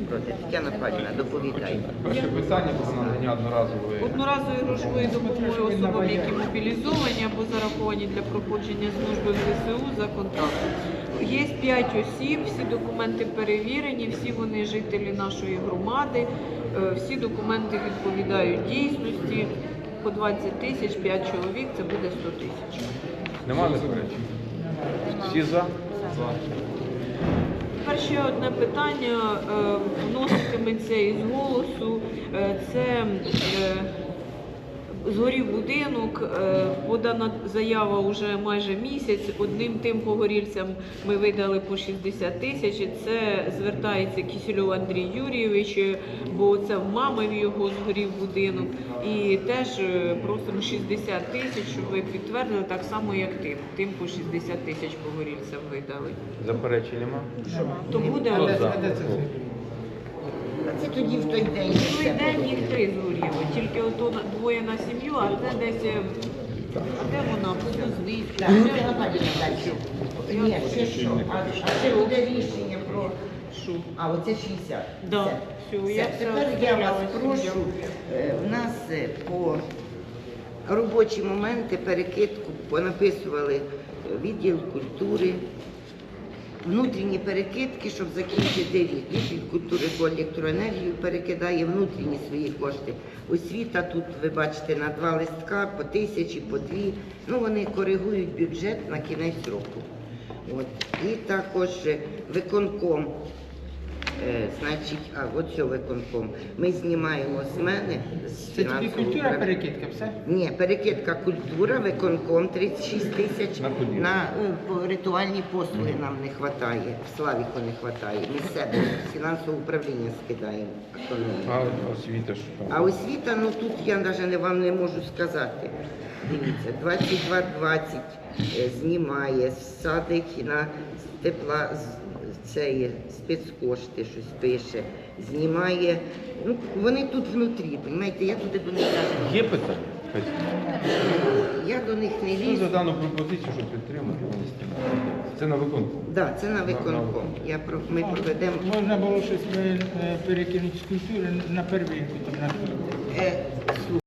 не проти. Тетяна Павлівна, доповідайте. Перше питання про надання одноразової. Одноразової грошової допомоги особам, які мобілізовані або зараховані для проходження служби в ЗСУ за контрактом. Є 5 осіб, всі документи перевірені, всі вони жителі нашої громади, е, всі документи відповідають дійсності. По 20 тисяч, 5 чоловік, це буде 100 тисяч. Нема заперечень? Всі за? За. Тепер ще одне питання е, вноситиметься із голосу. Е, Це е, згорів будинок, е, подана заява вже майже місяць. Одним тим погорільцям ми видали по 60 тисяч. Це звертається Кісельов Андрій Юрійович, бо це в мами в його згорів будинок. І теж е, просимо 60 тисяч, щоб ви підтвердили так само, як тим. Тим по 60 тисяч погорільцям видали. Заперечень нема? То буде? Це тоді в той день. В Той день їх три згоріло, тільки ото двоє на сім'ю, а це десь. е, А де вона? Тетяна Павлівна, далі. Ні, ще що? А а це буде рішення про... А, оце 60. Да, Все. все, Все. я все Тепер я вас прошу, е, в нас е, по робочі моменти перекидку понаписували е, відділ культури, внутрішні перекидки, щоб закінчити рік. Відділ культури по електроенергію перекидає внутрішні свої кошти. Освіта тут, ви бачите, на два листка, по тисячі, по дві. Ну, вони коригують бюджет на кінець року. От. І також е, виконком. Е, значить, а от що виконком. Ми знімаємо з мене з Це тільки фінансового культура управління. перекидка, все? Ні, перекидка культура, виконком 36 тисяч. На куди? На е, по- ритуальні послуги нам не вистачає, в Славіку не вистачає. Ми з себе з фінансового управління скидаємо. автономію. А освіта що там? А освіта, ну тут я навіть не, вам не можу сказати. Дивіться, 22-20 е, знімає, садить на тепла з- це є, спецкошти щось пише, знімає. Ну, вони тут внутрі, розумієте, я туди до них навіть- Є питання? я до них не Хто лізу. за дану пропозицію, щоб підтримати? Це на виконку. Да, це на виконком. Я про ми проведемо. Можна було щось е, перекинути з культури на первинку. Там, на... Е,